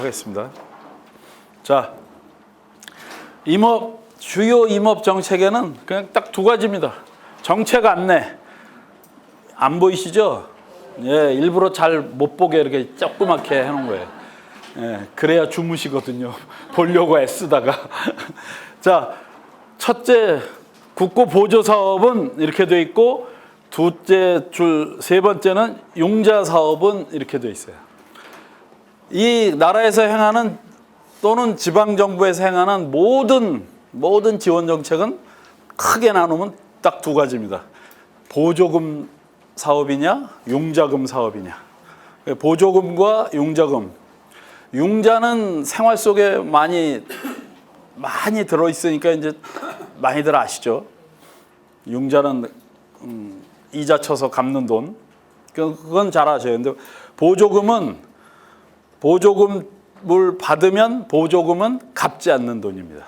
하겠습니다. 자, 임업 주요 임업 정책에는 그냥 딱 두 가지입니다. 정책 안내 안 보이시죠? 예, 일부러 잘 못 보게 이렇게 조그맣게 해놓은 거예요. 예, 그래야 주무시거든요. 보려고 애쓰다가. 자, 첫째 국고 보조 사업은 이렇게 돼 있고 두째 줄 세 번째는 용자 사업은 이렇게 돼 있어요. 이 나라에서 행하는 또는 지방 정부에서 행하는 모든 모든 지원 정책은 크게 나누면 딱 두 가지입니다. 보조금 사업이냐, 용자금 사업이냐. 보조금과 용자금. 용자는 생활 속에 많이 많이 들어 있으니까 이제 많이들 아시죠. 용자는 음, 이자 쳐서 갚는 돈. 그- 그건 잘 아셔요. 근데 보조금은 보조금을 받으면 보조금은 갚지 않는 돈입니다.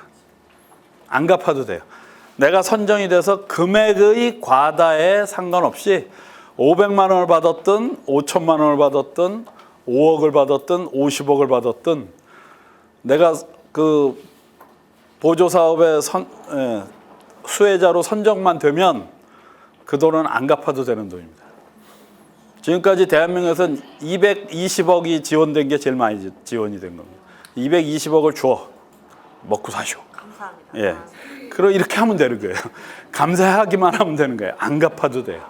안 갚아도 돼요. 내가 선정이 돼서 금액의 과다에 상관없이 500만 원을 받았든 5천만 원을 받았든 5억을 받았든 50억을 받았든 내가 그 보조 사업의 선, 예, 수혜자로 선정만 되면 그 돈은 안 갚아도 되는 돈입니다. 지금까지 대한민국에서는 220억이 지원된 게 제일 많이 지- 지원이 된 겁니다. 220억을 줘 먹고 사쇼. 감사합니다. 예. 그럼 이렇게 하면 되는 거예요. 감사하기만 하면 되는 거예요. 안 갚아도 돼요.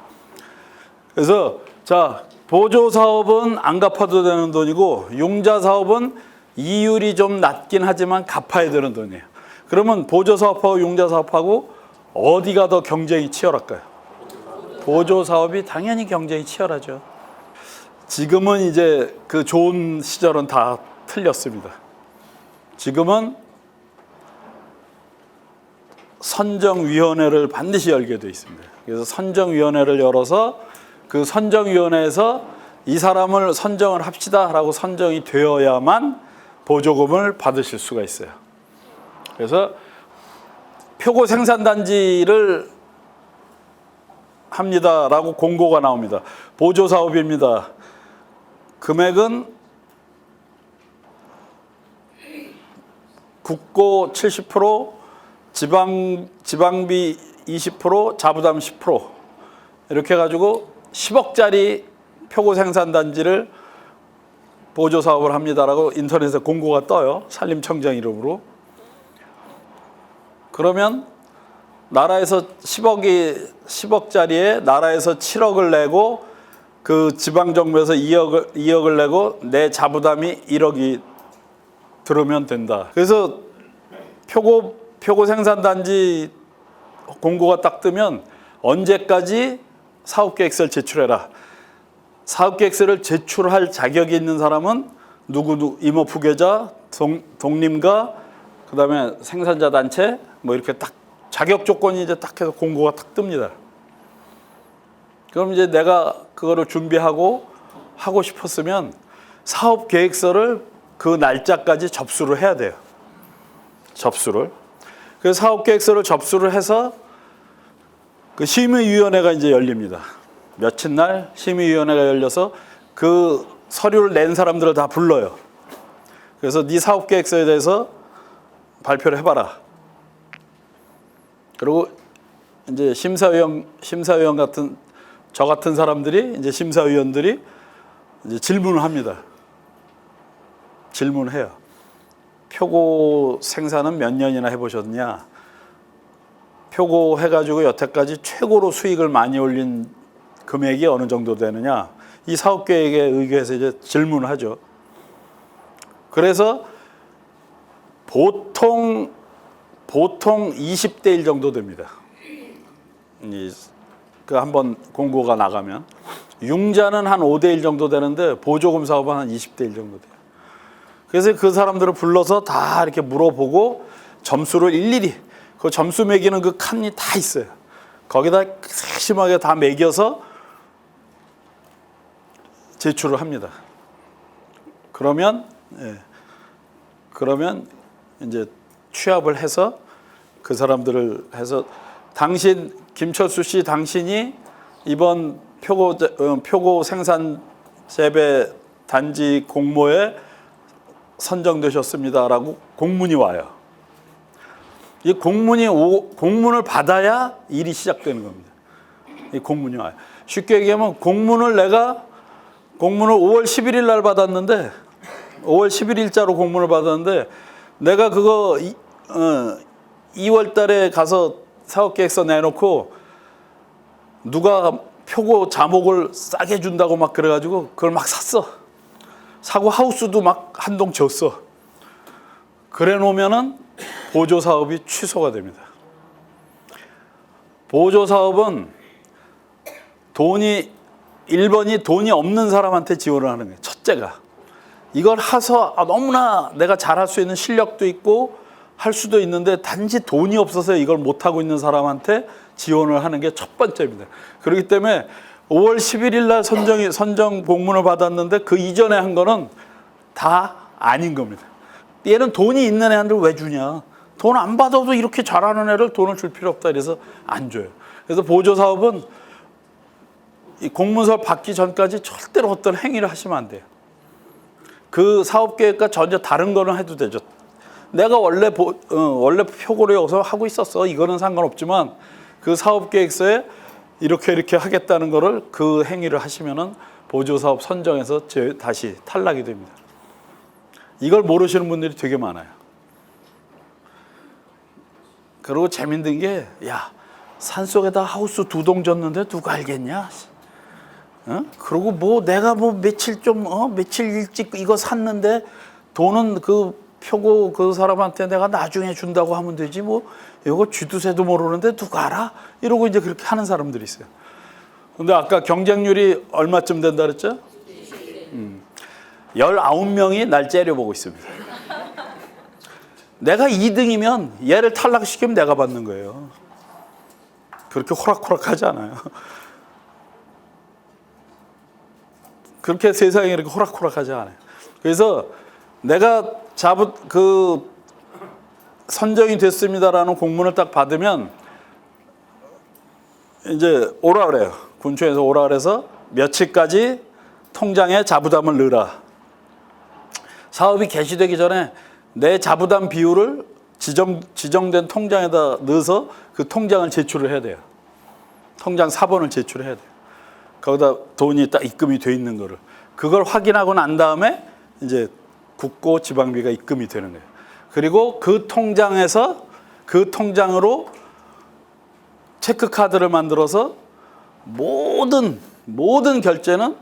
그래서 자 보조 사업은 안 갚아도 되는 돈이고 용자 사업은 이율이 좀 낮긴 하지만 갚아야 되는 돈이에요. 그러면 보조 사업하고 용자 사업하고 어디가 더 경쟁이 치열할까요? 보조 사업이 당연히 경쟁이 치열하죠. 지금은 이제 그 좋은 시절은 다 틀렸습니다. 지금은 선정위원회를 반드시 열게 돼 있습니다. 그래서 선정위원회를 열어서 그 선정위원회에서 이 사람을 선정을 합시다라고 선정이 되어야만 보조금을 받으실 수가 있어요. 그래서 표고 생산단지를 합니다라고 공고가 나옵니다. 보조 사업입니다. 금액은 국고 70%, 지방 지방비 20%, 자부담 10% 이렇게 해 가지고 10억짜리 표고 생산 단지를 보조 사업을 합니다라고 인터넷에 공고가 떠요. 산림청장 이름으로. 그러면 나라에서 10억이 10억짜리에 나라에서 7억을 내고 그 지방 정부에서 2억을 2억을 내고 내 자부담이 1억이 들으면 된다. 그래서 표고 표고 생산 단지 공고가 딱 뜨면 언제까지 사업 계획서를 제출해라. 사업 계획서를 제출할 자격이 있는 사람은 누구 누 임업 후계자, 동, 독림가, 그다음에 생산자 단체 뭐 이렇게 딱 자격 조건이 이제 딱 해서 공고가 딱 뜹니다. 그럼 이제 내가 그거를 준비하고 하고 싶었으면 사업 계획서를 그 날짜까지 접수를 해야 돼요. 접수를. 그 사업 계획서를 접수를 해서 그 심의위원회가 이제 열립니다. 며칠 날 심의위원회가 열려서 그 서류를 낸 사람들을 다 불러요. 그래서 네 사업 계획서에 대해서 발표를 해봐라. 그리고 이제 심사위원 심사위원 같은 저 같은 사람들이 이제 심사위원들이 이제 질문을 합니다. 질문해요. 표고 생산은 몇 년이나 해보셨냐? 표고 해가지고 여태까지 최고로 수익을 많이 올린 금액이 어느 정도 되느냐? 이 사업 계획에 의거해서 이제 질문을 하죠. 그래서 보통 보통 20대 1 정도 됩니다. 그 한번 공고가 나가면 융자는 한 5대 1 정도 되는데 보조금 사업은 한 20대 1 정도 돼요. 그래서 그 사람들을 불러서 다 이렇게 물어보고 점수를 일일이 그 점수 매기는 그 칸이 다 있어요. 거기다 세심하게 다 매겨서 제출을 합니다. 그러면 예, 그러면 이제 취합을 해서 그 사람들을 해서 당신 김철수 씨 당신이 이번 표고 어, 표고 생산 재배 단지 공모에 선정되셨습니다라고 공문이 와요. 이 공문이 오, 공문을 받아야 일이 시작되는 겁니다. 이 공문이 와요. 쉽게 얘기하면 공문을 내가 공문을 5월 11일 날 받았는데 5월 11일자로 공문을 받았는데 내가 그거 이, 어, 2월 달에 가서 사업 계획서 내놓고 누가 표고 자목을 싸게 준다고 막 그래가지고 그걸 막 샀어. 사고 하우스도 막 한 동 줬어. 그래 놓으면은 보조 사업이 취소가 됩니다. 보조 사업은 돈이 1번이 돈이 없는 사람한테 지원을 하는 거예요. 첫째가. 이걸 해서 아, 너무나 내가 잘할 수 있는 실력도 있고 할 수도 있는데 단지 돈이 없어서 이걸 못 하고 있는 사람한테 지원을 하는 게 첫 번째입니다. 그렇기 때문에 5월 11일 날 선정이 선정 공문을 받았는데 그 이전에 한 거는 다 아닌 겁니다. 얘는 돈이 있는 애한테 왜 주냐? 돈 안 받아도 이렇게 잘하는 애를 돈을 줄 필요 없다 이래서 안 줘요. 그래서 보조 사업은 이 공문서 받기 전까지 절대로 어떤 행위를 하시면 안 돼요. 그 사업 계획과 전혀 다른 거는 해도 되죠. 내가 원래 보, 어, 원래 표고를 여기서 하고 있었어. 이거는 상관없지만 그 사업 계획서에 이렇게 이렇게 하겠다는 거를 그 행위를 하시면은 보조 사업 선정에서 제, 다시 탈락이 됩니다. 이걸 모르시는 분들이 되게 많아요. 그리고 재밌는 게, 야, 산속에다 하우스 두 동 졌는데 누가 알겠냐? 어? 그리고 뭐 내가 뭐 며칠 좀, 어, 며칠 일찍 이거 샀는데 돈은 그 표고 그 사람한테 내가 나중에 준다고 하면 되지 뭐 이거 쥐두새도 모르는데 누가 알아? 이러고 이제 그렇게 하는 사람들이 있어요. 근데 아까 경쟁률이 얼마쯤 된다 그랬죠? 음. 19명이 날 째려보고 있습니다. 내가 2등이면 얘를 탈락시키면 내가 받는 거예요. 그렇게 호락호락하지 않아요. 그렇게 세상이 이렇게 호락호락하지 않아요. 그래서 내가 잡은 그 선정이 됐습니다라는 공문을 딱 받으면 이제 오라 그래요. 군청에서 오라 그래서 며칠까지 통장에 자부담을 넣으라. 사업이 개시되기 전에 내 자부담 비율을 지정, 지정된 통장에다 넣어서 그 통장을 제출을 해야 돼요. 통장 사본을 제출해야 돼요. 거기다 돈이 딱 입금이 돼 있는 거를. 그걸 확인하고 난 다음에 이제 국고 지방비가 입금이 되는 거예요. 그리고 그 통장에서 그 통장으로 체크 카드를 만들어서 모든 모든 결제는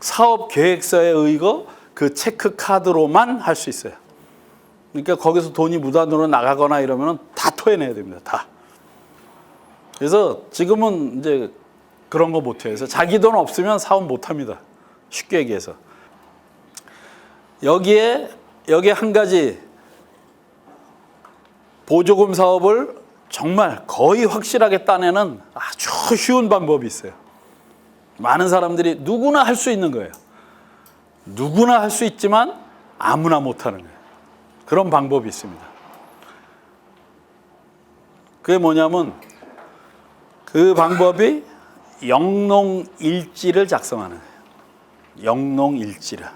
사업 계획서에 의거 그 체크 카드로만 할 수 있어요. 그러니까 거기서 돈이 무단으로 나가거나 이러면 다 토해내야 됩니다. 다. 그래서 지금은 이제 그런 거 못해요. 그래서 자기 돈 없으면 사업 못 합니다. 쉽게 얘기해서. 여기에 여기에 한 가지 보조금 사업을 정말 거의 확실하게 따내는 아주 쉬운 방법이 있어요. 많은 사람들이 누구나 할 수 있는 거예요. 누구나 할 수 있지만 아무나 못 하는 거예요. 그런 방법이 있습니다. 그게 뭐냐면 그 방법이 영농일지를 작성하는 거예요. 영농일지를.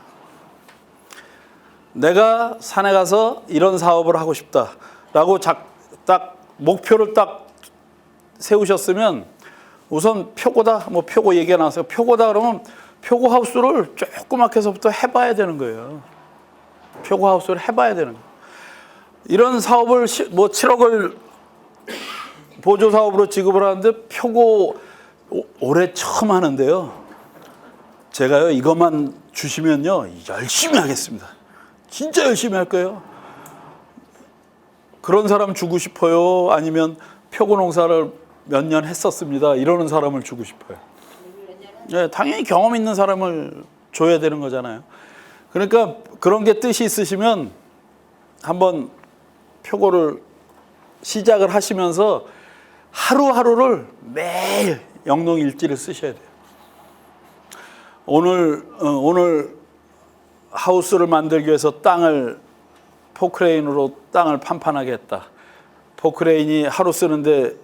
내가 산에 가서 이런 사업을 하고 싶다라고 작, 딱 목표를 딱 세우셨으면 우선 표고다 뭐 표고 얘기가 나왔어요. 표고다 그러면 표고 하우스를 조그맣게서부터 해봐야 되는 거예요. 표고 하우스를 해봐야 되는 거예요. 이런 사업을 시- 뭐 7억을 보조 사업으로 지급을 하는데 표고 오- 올해 처음 하는데요. 제가요 이것만 주시면요 열심히 하겠습니다. 진짜 열심히 할 거예요. 그런 사람 주고 싶어요. 아니면 표고 농사를 몇 년 했었습니다. 이러는 사람을 주고 싶어요. 네, 당연히 경험 있는 사람을 줘야 되는 거잖아요. 그러니까 그런 게 뜻이 있으시면 한번 표고를 시작을 하시면서 하루하루를 매일 영농 일지를 쓰셔야 돼요. 오늘 어, 오늘 하우스를 만들기 위해서 땅을 포크레인으로 땅을 판판하게 했다. 포크레인이 하루 쓰는데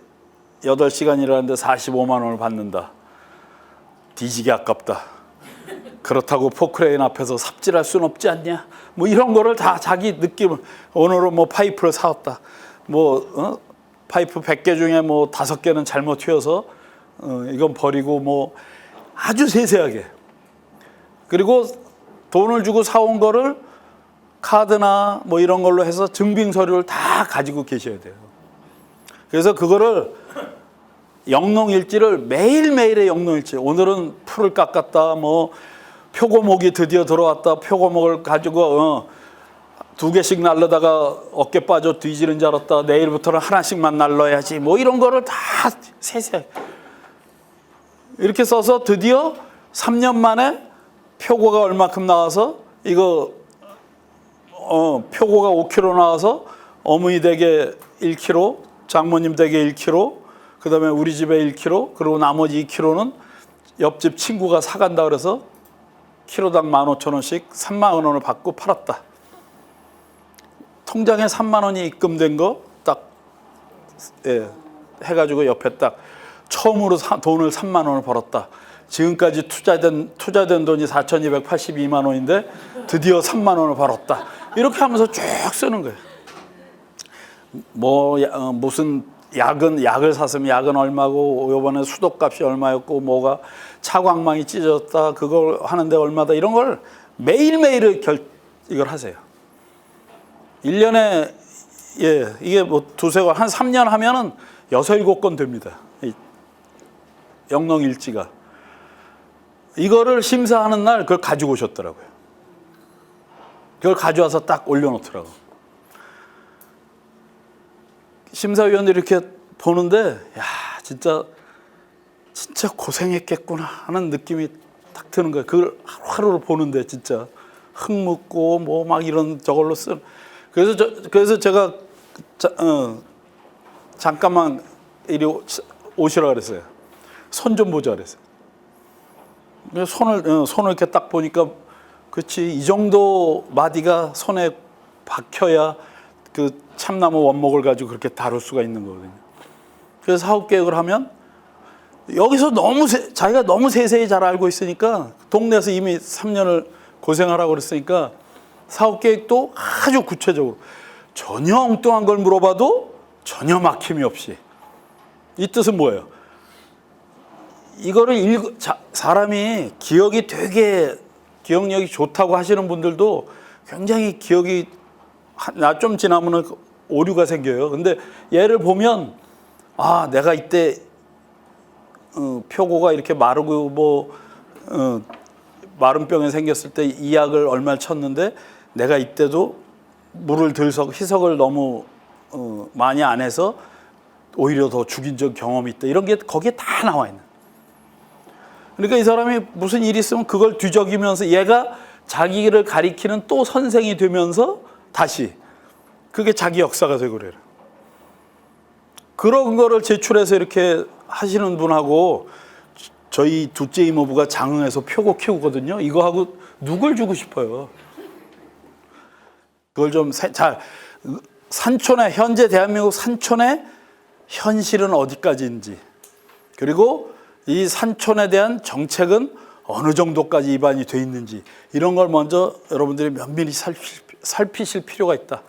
8시간 일하는데 45만 원을 받는다. 뒤지게 아깝다. 그렇다고 포크레인 앞에서 삽질할 수는 없지 않냐? 뭐 이런 거를 다 자기 느낌을 오늘은 뭐 파이프를 사왔다. 뭐 어? 파이프 100개 중에 뭐 다섯 개는 잘못 튀어서 어, 이건 버리고 뭐 아주 세세하게. 그리고 돈을 주고 사온 거를 카드나 뭐 이런 걸로 해서 증빙 서류를 다 가지고 계셔야 돼요. 그래서 그거를 영농일지를 매일매일의 영농일지. 오늘은 풀을 깎았다 뭐 표고목이 드디어 들어왔다 표고목을 가지고 어, 두 개씩 날르다가 어깨 빠져 뒤지는 줄 알았다. 내일부터는 하나씩만 날러야지. 뭐 이런 거를 다 세세하게 이렇게 써서 드디어 3년 만에 표고가 얼마큼 나와서 이거 어, 표고가 5kg 나와서 어머니 댁에 1kg, 장모님 댁에 1kg, 그 다음에 우리 집에 1kg, 그리고 나머지 2kg는 옆집 친구가 사간다 그래서 키로당 15,000원씩 3만 원을 받고 팔았다. 통장에 3만 원이 입금된 거딱 예, 해가지고 옆에 딱 처음으로 사- 돈을 3만 원을 벌었다. 지금까지 투자된 투자된 돈이 4,282만 원인데 드디어 3만 원을 벌었다. 이렇게 하면서 쭉 쓰는 거예요. 뭐 야- 어, 무슨 약은 약을 샀으면 약은 얼마고 요번에 수도값이 얼마였고 뭐가 차광망이 찢어졌다 그걸 하는데 얼마다 이런 걸 매일매일 결 이걸 하세요. 1년에 예, 이게 뭐 두세 권, 한 3년 하면은 여섯 일곱 건 됩니다. 이 영농 일지가. 이거를 심사하는 날 그걸 가지고 오셨더라고요. 그걸 가져와서 딱 올려놓더라고. 심사위원들이 이렇게 보는데, 야, 진짜, 진짜 고생했겠구나 하는 느낌이 딱 드는 거예요. 그걸 하루하루를 보는데, 진짜. 흙 묻고, 뭐 막 이런 저걸로 쓴. 그래서 저, 그래서 제가, 자, 어, 잠깐만 이리 오- 오시라 그랬어요. 손 좀 보자 그랬어요. 손을, 어, 손을 이렇게 딱 보니까, 그렇지, 이 정도 마디가 손에 박혀야 그 참나무 원목을 가지고 그렇게 다룰 수가 있는 거거든요. 그래서 사업 계획을 하면 여기서 너무 세, 자기가 너무 세세히 잘 알고 있으니까 동네에서 이미 3년을 고생하라고 그랬으니까 사업 계획도 아주 구체적으로 전혀 엉뚱한 걸 물어봐도 전혀 막힘이 없이 이 뜻은 뭐예요? 이거를 읽 자, 사람이 기억이 되게 기억력이 좋다고 하시는 분들도 굉장히 기억이 나 좀 지나면은 오류가 생겨요. 근데 얘를 보면 아 내가 이때 어, 표고가 이렇게 마르고 뭐 어, 마른 병에 생겼을 때 이 약을 얼마를 쳤는데 내가 이때도 물을 들서 희석을 너무 어, 많이 안 해서 오히려 더 죽인 적 경험이 있다. 이런 게 거기에 다 나와 있는. 그러니까 이 사람이 무슨 일이 있으면 그걸 뒤적이면서 얘가 자기를 가리키는 또 선생이 되면서 다시 그게 자기 역사가 되고 그래요. 그런 거를 제출해서 이렇게 하시는 분하고 저희 둘째 이모부가 장흥에서 표고 키우거든요. 이거 하고 누굴 주고 싶어요. 그걸 좀 잘 산촌의 현재 대한민국 산촌의 현실은 어디까지인지 그리고 이 산촌에 대한 정책은 어느 정도까지 입안이 돼 있는지 이런 걸 먼저 여러분들이 면밀히 살피, 살피실 필요가 있다.